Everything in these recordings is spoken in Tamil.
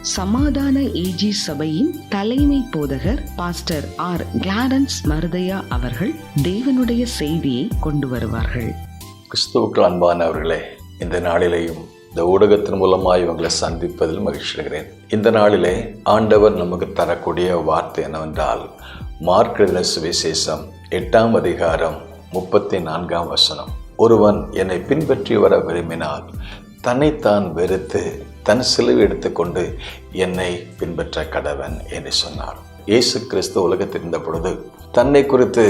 சமாதான ஏஜி சபையின் தலைமை போதகர் பாஸ்டர் ஆர் கிளாரன்ஸ் மருதையா அவர்கள் தேவனுடைய செய்தியை கொண்டு வருவார்கள். கிறிஸ்துவுக்கு அன்பானவர்களே இந்த நாளிலேயும் இந்த ஊடகத்தின் மூலமாக இவங்களை சந்திப்பதில் மகிழ்ச்சி அடைகிறேன். இந்த நாளிலே ஆண்டவர் நமக்கு தரக்கூடிய வார்த்தை என்னவென்றால் மார்க் சுவிசேஷம் எட்டாம் அதிகாரம் முப்பத்தி நான்காம் வசனம். ஒருவன் என்னை பின்பற்றி வர விரும்பினால் தன்னைத்தான் வெறுத்து தன் சிலுவை எடுத்துக்கொண்டு என்னை பின்பற்ற கடவன் என்று சொன்னார். இயேசு கிறிஸ்து உலகத்தில் இருந்த பொழுது தன்னை குறித்து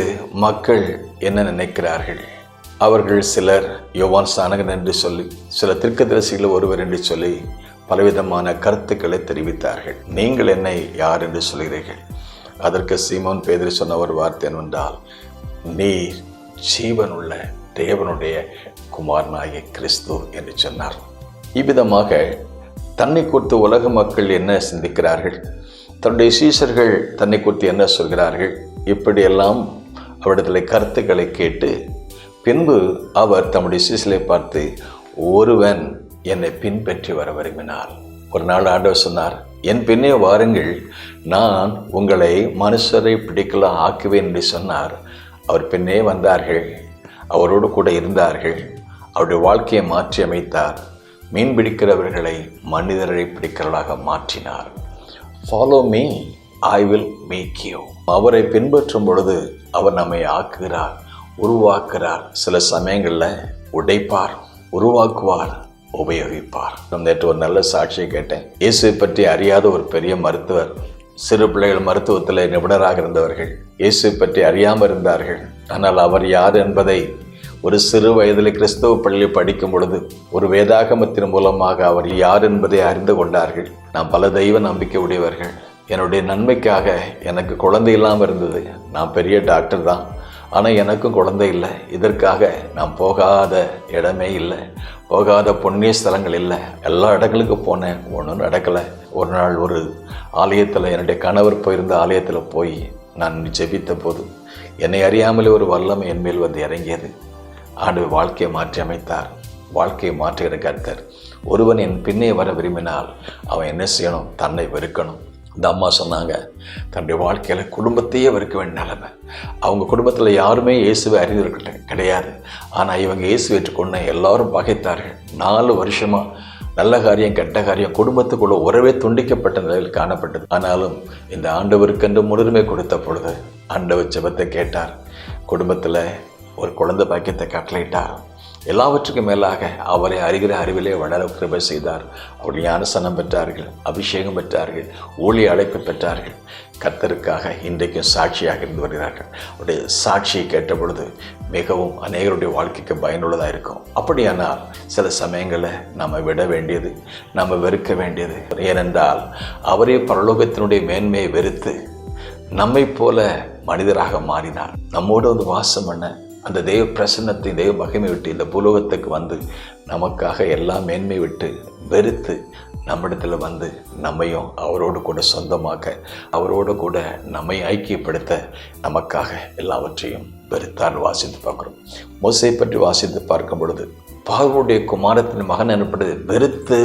மக்கள் என்ன நினைக்கிறார்கள்? அவர்கள் சிலர் யோவான் சானகன் என்று சொல்லி சில திருக்கதரிசிகள் ஒருவர் என்று சொல்லி பலவிதமான கருத்துக்களை தெரிவித்தார்கள். நீங்கள் என்னை யார் என்று சொல்கிறீர்கள்? அதற்கு சீமோன் பேதர் சொன்ன ஒரு வார்த்தை என்னவென்றால் நீர் ஜீவனுள்ள தேவனுடைய குமாரனாகிய கிறிஸ்து என்று சொன்னார். இவ்விதமாக தன்னை குறித்து உலக மக்கள் என்ன சிந்திக்கிறார்கள்? தன்னுடைய சீசர்கள் தன்னை குறித்து என்ன சொல்கிறார்கள்? இப்படியெல்லாம் அவரிடத்தில் கருத்துக்களை கேட்டு பின்பு அவர் தம்முடைய சீசலை பார்த்து ஒருவன் என்னை பின்பற்றி வர விரும்பினார். ஒரு நாள் ஆண்டவர் சொன்னார் என் பின்னே வாருங்கள் நான் உங்களை மனுஷரை பிடிக்கலாம் ஆக்குவேன் என்று சொன்னார். அவர் பின்னே வந்தார்கள் அவரோடு கூட இருந்தார்கள் அவருடைய வாழ்க்கையை மாற்றி அமைத்தார் மீன் பிடிக்கிறவர்களை மனிதரை பிடிக்கிறவர்களாக மாற்றினார். Follow me I will make you அவரை பின்பற்றும் பொழுது அவர் நம்மை ஆக்குகிறார் உருவாக்குறார் சில சமயங்களில் உடைப்பார் உருவாக்குவார் உபயோகிப்பார். நேற்று ஒரு நல்ல சாட்சியை கேட்டேன். இயேசுவை பற்றி அறியாத ஒரு பெரிய மருத்துவர் சிறு பிள்ளைகள் மருத்துவத்தில் நிபுணராக இருந்தவர்கள் இயேசுவை பற்றி அறியாமல் இருந்தார்கள். ஆனால் அவர் யார் என்பதை ஒரு சிறு வயதில் கிறிஸ்தவ பள்ளியில் படிக்கும் பொழுது ஒரு வேதாகமத்தின் மூலமாக அவர் யார் என்பதை அறிந்து கொண்டார்கள். நாம் பல தெய்வ நம்பிக்கை உடையவர்கள் என்னுடைய நன்மைக்காக எனக்கு குழந்தை இல்லாமல் இருந்தது. நான் பெரிய டாக்டர் தான். ஆனால் எனக்கும் குழந்தை இல்லை. இதற்காக நான் போகாத இடமே இல்லை. போகாத புண்ணிய ஸ்தலங்கள் இல்லை. எல்லா இடங்களுக்கும் போனேன். ஒன்றும் நடக்கலை. ஒரு நாள் ஒரு ஆலயத்தில் என்னுடைய கணவர் போயிருந்த ஆலயத்தில் போய் நான் ஜெபித்த போது என்னை அறியாமலே ஒரு வல்லம் என் மேல் வந்து இறங்கியது. ஆண்டு வாழ்க்கையை மாற்றி அமைத்தார். வாழ்க்கையை மாற்றுகிற கர்த்தர். ஒருவன் என் பின்னே வர விரும்பினால் அவன் என்ன செய்யணும்? தன்னை வெறுக்கணும். இந்த அம்மா சொன்னாங்க தன்னுடைய வாழ்க்கையில் குடும்பத்தையே வெறுக்க வேண்டிய நிலைமை. அவங்க குடும்பத்தில் யாருமே இயேசுவை அறிந்திருக்கிட்ட கிடையாது. ஆனால் இவங்க இயேசு ஏற்றுக்கொண்ட எல்லாரும் பகைத்தார்கள். நாலு வருஷமாக நல்ல காரியம் கெட்ட காரியம் குடும்பத்துக்குள்ள உறவே துண்டிக்கப்பட்ட நிலையில் காணப்பட்டது. ஆனாலும் இந்த ஆண்டவருக்கென்று முன்னுரிமை கொடுத்த பொழுது ஆண்டவர் செபத்தை கேட்டார். குடும்பத்தில் ஒரு குழந்தை பாக்கியத்தை கட்டளையிட்டார். எல்லாவற்றுக்கும் மேலாக அவரை அறிகிற அறிவிலே வளர கிருபை செய்தார். அவர் ஞானசனம் பெற்றார்கள் அபிஷேகம் பெற்றார்கள் ஊழிய அழைப்பு பெற்றார்கள். கர்த்தருக்காக இன்றைக்கும் சாட்சியாக இருந்து வருகிறார்கள். அவருடைய சாட்சியை கேட்ட பொழுது மிகவும் அநேகருடைய வாழ்க்கைக்கு பயனுள்ளதாக இருக்கும். அப்படியானால் சில சமயங்களை நம்ம விட வேண்டியது நம்ம வெறுக்க வேண்டியது. ஏனென்றால் அவரே பரலோகத்தினுடைய மேன்மையை வெறுத்து நம்மை போல மனிதராக மாறினார். நம்மோடு வந்து வாசம் பண்ண அந்த தெய்வ பிரசன்னத்தை தெய்வ மகிமை விட்டு இந்த பூலோகத்துக்கு வந்து நமக்காக எல்லா மேன்மை விட்டு வெறுத்து நம்மிடத்தில் வந்து நம்மையும் அவரோடு கூட சொந்தமாக்க அவரோடு கூட நம்மை ஐக்கியப்படுத்த நமக்காக எல்லாவற்றையும் வெறுத்தார் வாசித்து பார்க்குறோம். மோசை பற்றி வாசித்து பார்க்கும் பொழுது பார்வனுடைய குமாரத்தின் மகன் எனப்படுது வெறுத்து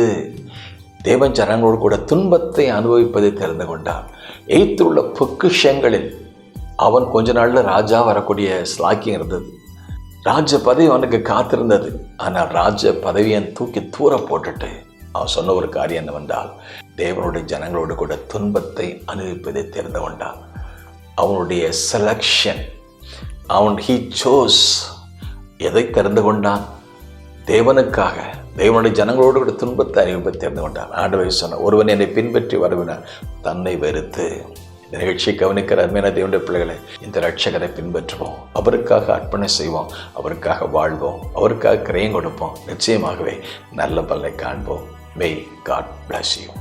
தேவன் ஜனங்களோடு கூட துன்பத்தை அனுபவிப்பதை தெரிந்து கொண்டார் எய்த்துள்ள பொக்கிஷங்களில் அவன் கொஞ்ச நாளில் ராஜா வரக்கூடிய ஸ்லாக்கியம் இருந்தது. ராஜ பதவி அவனுக்கு காத்திருந்தது. ஆனால் ராஜ பதவியை தூக்கி தூர போட்டுட்டு அவன் சொன்ன ஒரு காரியம் என்னவென்றால் தேவனுடைய ஜனங்களோடு கூட துன்பத்தை அனுபவிப்பதை தெரிந்து கொண்டான். அவனுடைய செலக்ஷன் அவன் ஹீ சோஸ் எதை தெரிந்து கொண்டான்? தேவனுக்காக தேவனுடைய ஜனங்களோடு கூட துன்பத்தை அறிவிப்பை தெரிந்து கொண்டான். ஆண்டவை சொன்ன ஒருவன் என்னை பின்பற்றி வருவினர் தன்னை வெறுத்து இந்த நிகழ்ச்சியை கவனிக்கிற அருமையான தேவனுடைய பிள்ளைகளை இந்த ரட்சகரை பின்பற்றுவோம். அவருக்காக அர்ப்பணை செய்வோம். அவருக்காக வாழ்வோம். அவருக்காக கிரயம் கொடுப்போம். நிச்சயமாகவே நல்ல பல்லை காண்போம். May God bless you